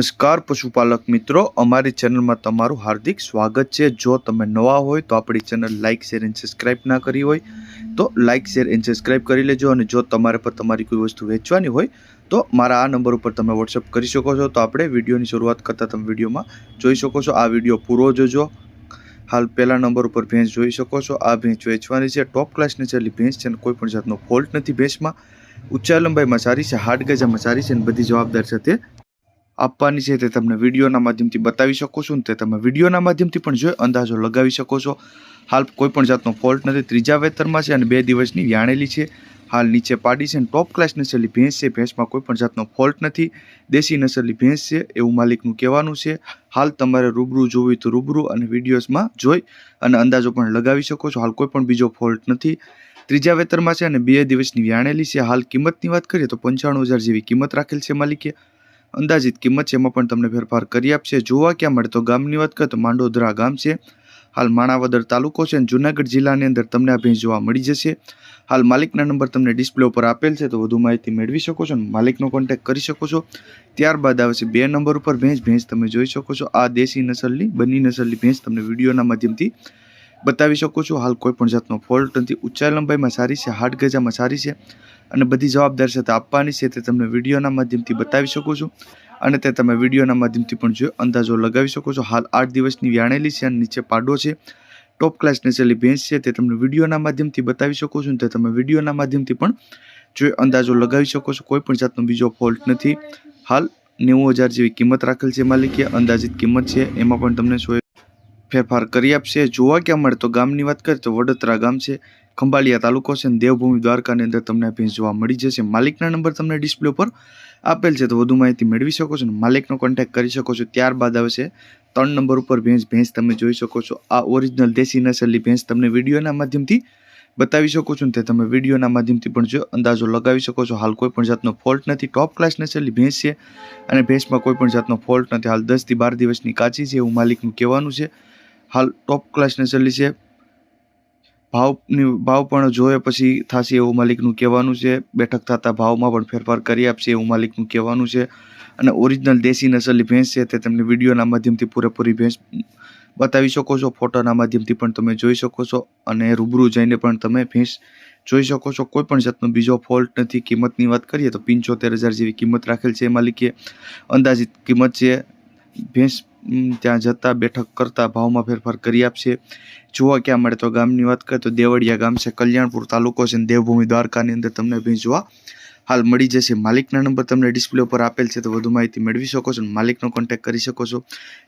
નમસ્કાર, પશુપાલક મિત્રો. અમારી ચેનલમાં તમારું હાર્દિક સ્વાગત છે. જો તમે નવા હોય તો આપણી channel like, share and subscribe ના કરી હોય તો લાઇક, શેર એન્ડ સબસ્ક્રાઇબ કરી લેજો. અને જો તમારે પર તમારી કોઈ વસ્તુ વેચવાની હોય તો મારા આ નંબર ઉપર તમે વોટ્સઅપ કરી શકો છો. તો આપણે વિડીયોની શરૂઆત કરતાં તમે વિડીયોમાં જોઈ શકો છો. આ વીડિયો પૂરો જોજો. હાલ પહેલા નંબર ઉપર ભેંસ જોઈ શકો છો. આ ભેંસ વેચવાની છે. ટોપ ક્લાસની છેલ્લી ભેંસ છે અને કોઈ પણ જાતનો ફોલ્ટ નથી ભેંસમાં. ઊંચા લંબાઈમાં સારી છે, હાડ ગજામાં સારી છે અને બધી જવાબદાર તે આપવાની છે તે તમને વિડીયોના માધ્યમથી બતાવી શકો છો ને તે તમે વિડીયોના માધ્યમથી પણ જોઈ, અંદાજો લગાવી શકો છો. હાલ કોઈપણ જાતનો ફોલ્ટ નથી. ત્રીજા વેતરમાં છે અને બે દિવસની વ્યાણેલી છે. હાલ નીચે પાડી છે અને ટોપ ક્લાસ નસલની ભેંસ છે. ભેંસમાં કોઈ પણ જાતનો ફોલ્ટ નથી. દેશી નસલની ભેંસ છે, એવું માલિકનું કહેવાનું છે. હાલ તમારે રૂબરૂ જોવી તો રૂબરૂ અને વિડીયોઝમાં જોઈ અને અંદાજો પણ લગાવી શકો છો. હાલ કોઈ પણ બીજો ફોલ્ટ નથી. ત્રીજા વેતરમાં છે અને બે દિવસની વ્યાણેલી છે. હાલ કિંમતની વાત કરીએ તો પંચાણું હજાર જેવી કિંમત રાખેલ છે માલિકે. અંદાજિત કિંમત છે એમાં પણ તમને ફેરફાર કરી આપશે. જોવા ક્યાં મળે તો ગામની વાત કરીએ તો માંડોદરા ગામ છે. હાલ માણાવદર તાલુકો છે અને જુનાગઢ જિલ્લાની અંદર તમને આ ભેંસ જોવા મળી જશે. હાલ માલિકના નંબર તમને ડિસ્પ્લે ઉપર આપેલ છે, તો વધુ માહિતી મેળવી શકો છો અને માલિકનો કોન્ટેક્ટ કરી શકો છો. ત્યારબાદ આવે છે બે નંબર ઉપર ભેંસ. ભેંસ તમે જોઈ શકો છો. આ દેશી નસલની બની નસલની ભેંસ તમને વિડીયોના માધ્યમથી બતાવી શકો છો. હાલ કોઈ પણ જાતનો ફોલ્ટ નથી. ઊંચાઈ લંબાઈમાં સારી છે હાડ ગજામાં સારી છે. અને બધી જવાબદાર આપવાની છે તે તમને વિડીયોના માધ્યમથી બતાવી શકો છો. અને તે તમે વિડીયોના માધ્યમથી પણ જો અંદાજો લગાવી શકો છો. હાલ આઠ દિવસની વ્યાણેલી છે અને નીચે પાડો છે. ટોપ ક્લાસ નેચેલી ભેંસ છે તે તમને વિડીયોના માધ્યમથી બતાવી શકો છો. તે તમે વિડીયોના માધ્યમથી પણ જો અંદાજો લગાવી શકો છો. કોઈ પણ જાતનો બીજો ફોલ્ટ નથી. હાલ નેવું હજાર જેવી કિંમત રાખેલ છે માલિકે. અંદાજિત કિંમત છે એમાં પણ તમને સો ફેરફાર કરી આપશે. જોવા ક્યાં મળે તો ગામની વાત કરીએ તો વડોદરા ગામ છે. ખંભાળિયા તાલુકો છે અને દેવભૂમિ દ્વારકાની અંદર તમને ભેંસ જોવા મળી જશે. માલિકના નંબર તમને ડિસ્પ્લે ઉપર આપેલ છે. તો વધુ માહિતી મેળવી શકો છો અને માલિકનો કોન્ટેક્ટ કરી શકો છો. ત્યારબાદ આવે છે ત્રણ નંબર ઉપર ભેંસ ભેંસ તમે જોઈ શકો છો. આ ઓરિજિનલ દેશી નસલની ભેંસ તમને વિડીયોના માધ્યમથી બતાવી શકો છો તે તમે વિડીયોના માધ્યમથી પણ જો અંદાજો લગાવી શકો છો. હાલ કોઈ પણ જાતનો ફોલ્ટ નથી. ટોપ ક્લાસ નસલની ભેંસ છે અને ભેંસમાં કોઈ પણ જાતનો ફોલ્ટ નથી. હાલ દસથી બાર દિવસની કાચી છે એવું માલિકનું કહેવાનું છે. હાલ ટોપ ક્લાસ નસલની છે ભાવની ભાવ પણ જોઈએ પછી થશે એવું માલિકનું કહેવાનું છે. બેઠક થતા ભાવમાં પણ ફેરફાર કરી આપશે એવું માલિકનું કહેવાનું છે. અને ઓરિજિનલ દેશી નસલની ભેંસ છે તે તમને વિડીયોના માધ્યમથી પૂરેપૂરી ભેંસ બતાવી શકો છો. ફોટોના માધ્યમથી પણ તમે જોઈ શકો છો અને રૂબરૂ જઈને પણ તમે ભેંસ જોઈ શકો છો. કોઈ પણ જાતનો બીજો ફોલ્ટ નથી. કિંમતની વાત કરીએ તો પંચોતેર હજાર જેવી કિંમત રાખેલ છે માલિકે. અંદાજિત કિંમત છે ભેંસ ત્યાં જતા બેઠક કરતા ભાવમાં ફેરફાર કરી આપશે. જોવા ક્યાં મળે તો ગામની વાત કરીએ તો દેવળિયા ગામ છે, કલ્યાણપુર તાલુકો છે દેવભૂમિ દ્વારકાની અંદર તમને ભેંસ જોવા હાલ મળી જશે. માલિકના નંબર તમને ડિસ્પ્લે ઉપર આપેલ છે તો વધુ માહિતી મેળવી શકો છો માલિકનો કોન્ટેક્ટ કરી શકો છો.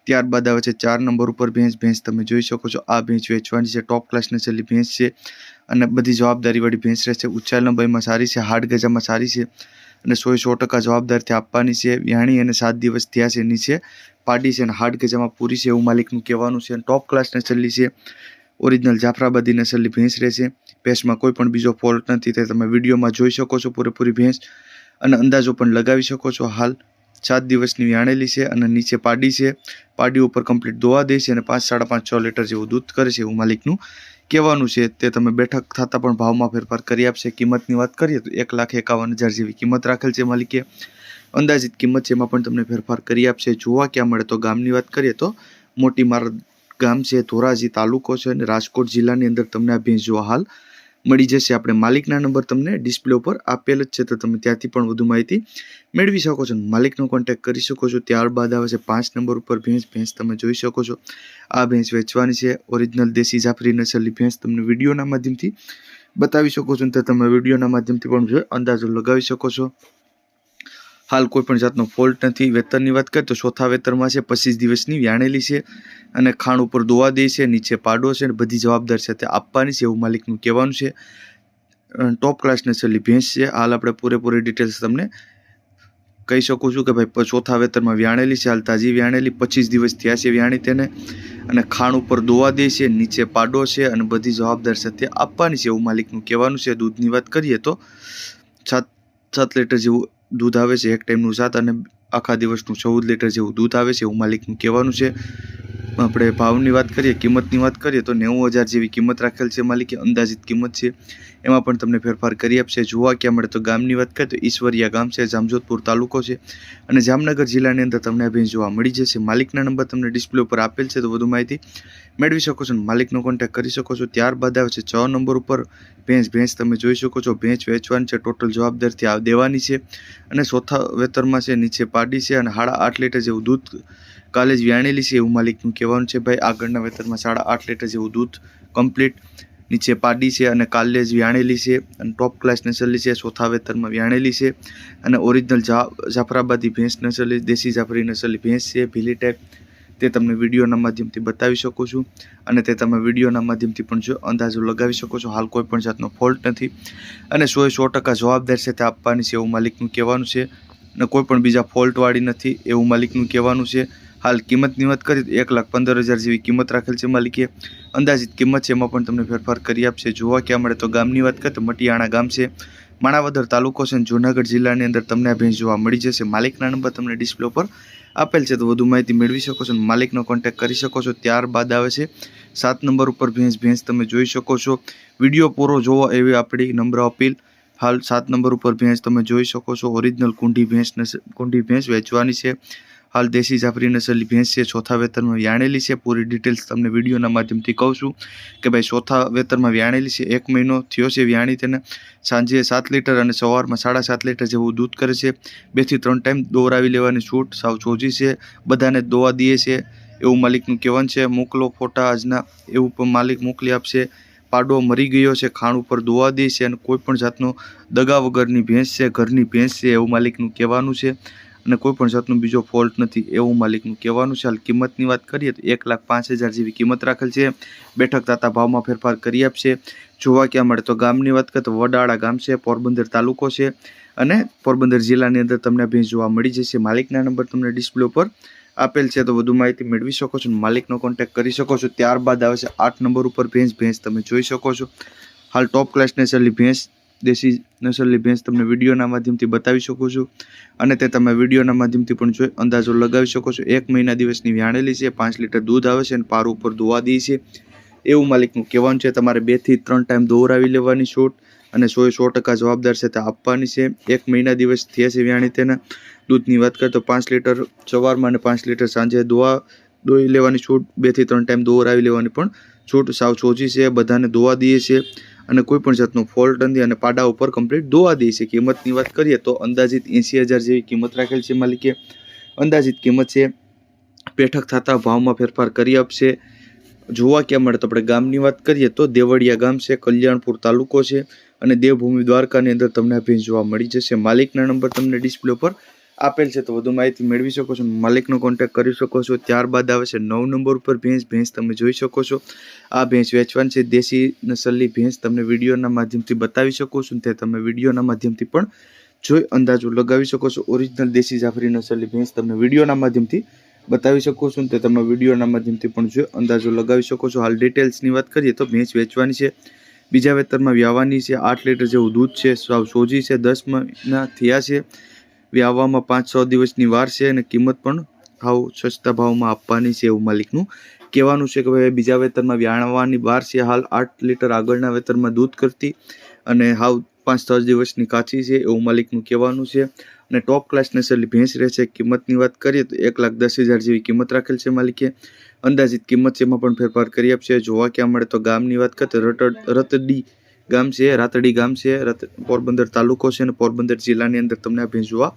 ત્યારબાદ આવે છે ચાર નંબર ઉપર ભેંસ ભેંસ તમે જોઈ શકો છો. આ ભેંસ વેચવાની છે ટોપ ક્લાસ નસલની ભેંસ છે અને બધી જવાબદારીવાળી ભેંસ રહેશે. ઊંચાઈ લંબાઈમાં સારી છે, હાડ ગજામાં સારી છે. અને સો સો ટકા જવાબદારથી આપવાની છે. વ્યાણી અને સાત દિવસ થયા છે નીચે. પાડી છે અને હાડ ગજામાં પૂરી છે એવું માલિકનું કહેવાનું છે અને ટોપ ક્લાસ નસલની છે. ઓરિજિનલ જાફરાબાદી નસલની ભેંસ રહેશે ભેંસમાં કોઈ પણ બીજો ફોલ્ટ નથી. તે તમે વિડીયોમાં જોઈ શકો છો પૂરેપૂરી ભેંસ. અને અંદાજો પણ લગાવી શકો છો હાલ. સાત દિવસની વ્યાણેલી છે અને નીચે પાડી છે. પાડી ઉપર કમ્પ્લીટ દોવા દે છે અને પાંચ, સાડા પાંચ, છ લીટર જેવું દૂધ કરે છે એવું માલિકનું કહેવાનું છે તે તમે બેઠક થતાં પણ ભાવમાં ફેરફાર કરી આપશે. કિંમતની વાત કરીએ તો એક લાખ એકાવન હજાર જેવી કિંમત રાખેલ છે માલિકે. અંદાજિત કિંમત છે એમાં પણ તમને ફેરફાર કરી આપશે. જોવા ક્યાં મળે તો ગામની વાત કરીએ તો મોટી માર ગામ છે ધોરાજી તાલુકો છે અને રાજકોટ જિલ્લાની અંદર તમને આ ભેંસ જોવા હાલ મળી જશે. આપણે માલિકના નંબર તમને ડિસ્પ્લે ઉપર આપેલ જ છે. તો તમે ત્યાંથી પણ વધુ માહિતી મેળવી શકો છો. માલિકનો કોન્ટેક્ટ કરી શકો છો. ત્યારબાદ આવે છે પાંચ નંબર ઉપર ભેંસ. ભેંસ તમે જોઈ શકો છો. આ ભેંસ વેચવાની છે. ઓરિજિનલ દેશી જાફરી નસલની ભેંસ તમને વિડીયોના માધ્યમથી બતાવી શકો છો. તો તમે વિડીયોના માધ્યમથી પણ અંદાજો લગાવી શકો છો. હાલ કોઈ પણ જાતનો ફોલ્ટ નથી. વેતનની વાત કરીએ તો ચોથા વેતરમાં છે, પચીસ દિવસની વ્યાણેલી છે અને ખાણ ઉપર દોવા દે છે, નીચે પાડો છે અને બધી જવાબદાર છે તે આપવાની છે એવું માલિકનું કહેવાનું છે. ટોપ ક્લાસની છેલ્લી ભેંસ છે. હાલ આપણે પૂરેપૂરી ડિટેલ્સ તમને કહી શકું છું કે ભાઈ ચોથા વેતરમાં વ્યાણેલી છે, હાલ તાજી વ્યાણેલી, પચીસ દિવસ થયા છે વ્યાણી તેને અને ખાણ ઉપર દોવા દે છે, નીચે પાડો છે અને બધી જવાબદાર સાથે આપવાની છે એવું માલિકનું કહેવાનું છે. દૂધની વાત કરીએ તો સાત સાત લીટર જેવું દૂધ આવે છે એક ટાઈમનું સાત અને આખા દિવસનું ચૌદ લીટર જેવું દૂધ આવે છે એવું માલિકનું કહેવાનું છે. આપણે ભાવની વાત કરીએ, કિંમતની વાત કરીએ, તો નેવું હજાર જેવી કિંમત રાખેલ છે માલિકે, અંદાજિત કિંમત છે. એમાં પણ તમને ફેરફાર કરી આપશે. જોવા ક્યાં મળે તો ગામની વાત કરીએ તો ઈશ્વરિયા ગામ છે, જામજોધપુર તાલુકો છે. અને જામનગર જિલ્લાની અંદર તમને આ ભેંસ જોવા મળી જશે. માલિકના નંબર તમને ડિસ્પ્લે ઉપર આપેલ છે, તો વધુ માહિતી મેળવી શકો છો માલિકનો કોન્ટેક્ટ કરી શકો છો. ત્યારબાદ આવે છે, છ નંબર ઉપર ભેંસ. ભેંસ તમે જોઈ શકો છો. ભેંસ વેચવાની છે ટોટલ જવાબદારથી દેવાની છે. અને ચોથા વેતરમાં છે, નીચે પાડી છે અને સાડા આઠ લીટર જેવું દૂધ કાલે જ વ્યાણેલી છે એવું માલિકનું કહેવાનું છે. ભાઈ, આગળના વેતરમાં સાડા આઠ લીટર જેવું દૂધ કમ્પ્લીટ નીચે પાડી છે અને કાલે જ વ્યાણેલી છે અને ટોપ ક્લાસ નસલી છે. ચોથા વેતરમાં વ્યાણેલી છે અને ઓરિજિનલ જા, જાફરાબાદી ભેંસ નસલી, દેશી જાફરી નસલી ભેંસ છે, ભીલી ટાઈપ તે તમને વિડીયોના માધ્યમથી બતાવી શકું છું અને તે તમે વિડીયોના માધ્યમથી પણ જો અંદાજો લગાવી શકો છો. હાલ કોઈ પણ જાતનો ફોલ્ટ નથી અને સો સો ટકા જવાબદાર છે તે આપવાની છે એવું માલિકનું કહેવાનું છે. અને કોઈ પણ બીજા ફોલ્ટવાળી નથી એવું માલિકનું કહેવાનું છે. હાલ કિંમતની વાત કરીએ તો એક લાખ પંદર હજાર જેવી કિંમત રાખેલ છે માલિકે. અંદાજિત કિંમત છે એમાં પણ તમને ફેરફાર કરી આપશે. જોવા ક્યાં મળે તો ગામની વાત કરીએ તો મટિયાણા ગામ છે. માણાવદર તાલુકો છે જૂનાગઢ જિલ્લાની અંદર તમને આ ભેંસ જોવા મળી જશે. માલિકના નંબર તમને ડિસ્પ્લે ઉપર આપેલ છે. તો વધુ માહિતી મેળવી શકો છો માલિકનો કોન્ટેક કરી શકો છો. ત્યારબાદ આવે છે સાત નંબર ઉપર ભેંસ. ભેંસ તમે જોઈ શકો છો. વીડિયો પૂરો જોવો એવી આપણી નંબર અપીલ. હાલ સાત નંબર ઉપર ભેંસ તમે જોઈ શકો છો. ઓરિજિનલ કુંડી ભેંસ કુંડી ભેંસ વેચવાની છે. હાલ દેશી જાફરી નસલની ભેંસ છે ચોથા વેતરમાં વ્યાણેલી છે. પૂરી ડિટેલ્સ તમને વિડીયોના માધ્યમથી કહું છું કે ભાઈ ચોથા વેતરમાં વ્યાણેલી છે. એક મહિનો થયો છે વ્યાણી તેને. સાંજે સાત લીટર અને સવારમાં સાડા સાત લીટર જેવું દૂધ કરે છે. બેથી ત્રણ ટાઈમ દોરાવી લેવાની છૂટ સાવ ચોજી છે. બધાને દોવા દે છે. એવું માલિકનું કહેવાનું છે. મોકલો ફોટા આજના. એવું પણ માલિક મોકલી આપશે. પાડો મરી ગયો છે. ખાણ ઉપર દોવા દે છે અને કોઈ પણ જાતનો દગા વગરની ભેંસ છે, ઘરની ભેંસ છે એવું માલિકનું કહેવાનું છે. અને કોઈ પણ જાતનો બીજો ફોલ્ટ નથી એવું માલિકનું કહેવાનું છે. હાલ કિંમતની વાત કરીએ તો એક લાખ પાંચ હજાર જેવી કિંમત રાખેલ છે. બેઠક તાતા ભાવમાં ફેરફાર કરી આપશે. જોવા ક્યાં મળે તો ગામની વાત કરીએ તો વડાળા ગામ છે, પોરબંદર તાલુકો છે અને પોરબંદર જિલ્લાની અંદર તમને ભેંસ જોવા મળી જશે. માલિકના નંબર તમને ડિસ્પ્લે ઉપર આપેલ છે. તો વધુ માહિતી મેળવી શકો છો માલિકનો કોન્ટેક્ટ કરી શકો છો. ત્યારબાદ આવે છે આઠ નંબર ઉપર ભેંસ ભેંસ તમે જોઈ શકો છો. હાલ ટોપ ક્લાસને નેસલની ભેંસ દેશી નસલની ભેંસ તમને વિડીયોના માધ્યમથી બતાવી શકું છું. અને તે તમે વિડીયોના માધ્યમથી પણ જોઈ અંદાજો લગાવી શકો છો. એક મહિના દિવસની વ્યાણેલી છે, પાંચ લીટર દૂધ આવે છે અને પાર ઉપર ધોવા દે છે. એવું માલિકનું કહેવાનું છે, તમારે બેથી ત્રણ ટાઈમ દોરાવી લેવાની છૂટ અને સો સો ટકા જવાબદાર છે તે આપવાની છે. એક મહિના દિવસ થયા છે વ્યાણી તેના. દૂધની વાત કરીએ તો પાંચ લીટર સવારમાં અને પાંચ લીટર સાંજે દોવા દોઈ લેવાની છૂટ બેથી ત્રણ ટાઈમ દોરાવી લેવાની પણ છૂટ સાવ સોચી છે. બધાને દોવા દઈએ છે. અને કોઈ પણ જાતનો ફોલ્ટ નથી અને પાડા ઉપર કમ્પ્લીટ દોવા દે છે. કિંમતની વાત કરીએ તો અંદાજિત એંસી હજાર જેવી કિંમત રાખેલ છે માલિકે. અંદાજિત કિંમત છે. બેઠક થતા ભાવમાં ફેરફાર કરી આપશે. જોવા ક્યાં મળે તો આપણે ગામની વાત કરીએ તો દેવળિયા ગામ છે, કલ્યાણપુર તાલુકો છે અને દેવભૂમિ દ્વારકાની અંદર તમને આ ભેંસ જોવા મળી જશે. માલિકના નંબર તમને ડિસ્પ્લે ઉપર આપેલ છે, તો વધુ માહિતી મેળવી શકો છો માલિકનો કોન્ટેક્ટ કરી શકો છો. ત્યારબાદ આવે છે, નવ નંબર ઉપર ભેંસ ભેંસ તમે જોઈ શકો છો. આ ભેંસ વેચવાની છે, દેશી નસલની ભેંસ તમને વિડીયોના માધ્યમથી બતાવી શકો છો તે તમે વિડીયોના માધ્યમથી પણ જોઈ, અંદાજો લગાવી શકો છો. ઓરિજિનલ દેશી જાફરી નસલની ભેંસ તમને વિડીયોના માધ્યમથી બતાવી શકો છો તે તમે વિડીયોના માધ્યમથી પણ જોઈ, અંદાજો લગાવી શકો છો. હાલ ડિટેલ્સની વાત કરીએ તો ભેંસ વેચવાની છે. બીજા વેતરમાં વ્યાવાની છે, આઠ લીટર જેવું દૂધ છે, સાવ સોજી છે, દસ મહિના થયા છે. વ્યાવામાં પાંચ છ દિવસની વાર છે અને કિંમત પણ હાવ સસ્તા ભાવમાં આપવાની છે એવું માલિકનું કહેવાનું છે કે ભાઈ બીજા વેતરમાં વ્યાણવાની વાર છે. હાલ આઠ લીટર આગળના વેતરમાં દૂધ કરતી અને હાવ પાંચ છ દિવસની કાચી છે એવું માલિકનું કહેવાનું છે. અને ટોપ ક્લાસ નસલની ભેંસ રહેશે કિંમતની વાત કરીએ તો એક લાખ દસ હજાર જેવી કિંમત રાખેલ છે માલિકે. અંદાજિત કિંમત છે એમાં પણ ફેરફાર કરી આપશે. જોવા ક્યાં મળે તો ગામની વાત કરતા રટડ રતડી ગામ છે, રાતડી ગામ છે પોરબંદર તાલુકો છે અને પોરબંદર જિલ્લાની અંદર તમને આ ભેંસ જોવા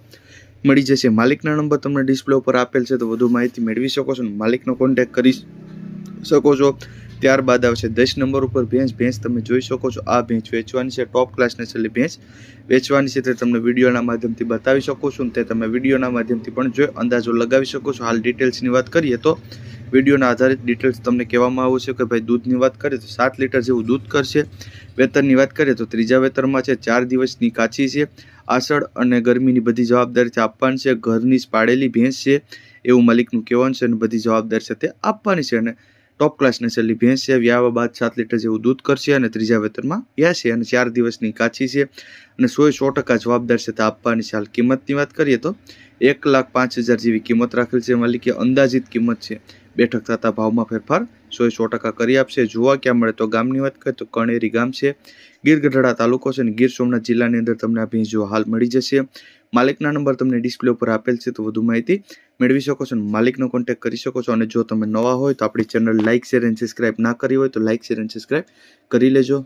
મળી જશે. માલિકના નંબર તમને ડિસ્પ્લે ઉપર આપેલ છે, તો વધુ માહિતી મેળવી શકો છો અને માલિકનો કોન્ટેક્ટ કરી શકો છો. ત્યારબાદ આવશે દસ નંબર ઉપર ભેંસ. ભેંસ તમે જોઈ શકો છો, આ ભેંસ વેચવાની છે ટોપ ક્લાસની છેલ્લી ભેંસ વેચવાની છે, તે તમને વિડીયોના માધ્યમથી બતાવી શકો છો તે તમે વિડીયોના માધ્યમથી પણ જોઈ, અંદાજો લગાવી શકો છો. હાલ ડિટેલ્સની વાત કરીએ તો વિડીયોના આધારિત ડિટેલ્સ તમને કહેવામાં આવ્યું છે કે ભાઈ દૂધની વાત કરીએ તો સાત લીટર જેવું દૂધ કરશે. વેતનની વાત કરીએ તો ત્રીજા વેતરમાં છે, ચાર દિવસની કાચી છે. આસળ અને ગરમીની બધી જવાબદારી આપવાની છે. ઘરની જ પાડેલી ભેંસ છે, એવું માલિકનું કહેવાનું છે અને બધી જવાબદારી છે તે આપવાની છે અને ટોપ ક્લાસની છેલ્લી ભેંસ છે. વ્યાવા બાદ સાત લીટર જેવું દૂધ કરશે અને ત્રીજા વેતરમાં વ્યાશે અને ચાર દિવસની કાચી છે અને સો સો ટકા જવાબદાર છે તે આપવાની છે. હાલ કિંમતની વાત કરીએ તો એક લાખ પાંચ હજાર જેવી કિંમત રાખેલ છે. માલિકે અંદાજિત કિંમત છે બેઠક થતા ભાવમાં ફેરફાર. સો સો ટકા કરી આપશે. જોવા ક્યાં મળે તો ગામની વાત કરીએ તો કણેરી ગામ છે. ગીર ગઢડા તાલુકો છે અને ગીર સોમનાથ જિલ્લાની અંદર તમને આ ભેંસ જોવા હાલ મળી જશે. માલિકના નંબર તમને ડિસ્પ્લે ઉપર આપેલ છે તો વધુ માહિતી મેળવી શકો છો અને માલિકનો કોન્ટેક્ટ કરી શકો છો. અને જો તમે નવા હોય તો આપણી channel like, share and subscribe ના કરી હોય તો લાઇક, શેર એન્ડ સબસ્ક્રાઇબ કરી લેજો.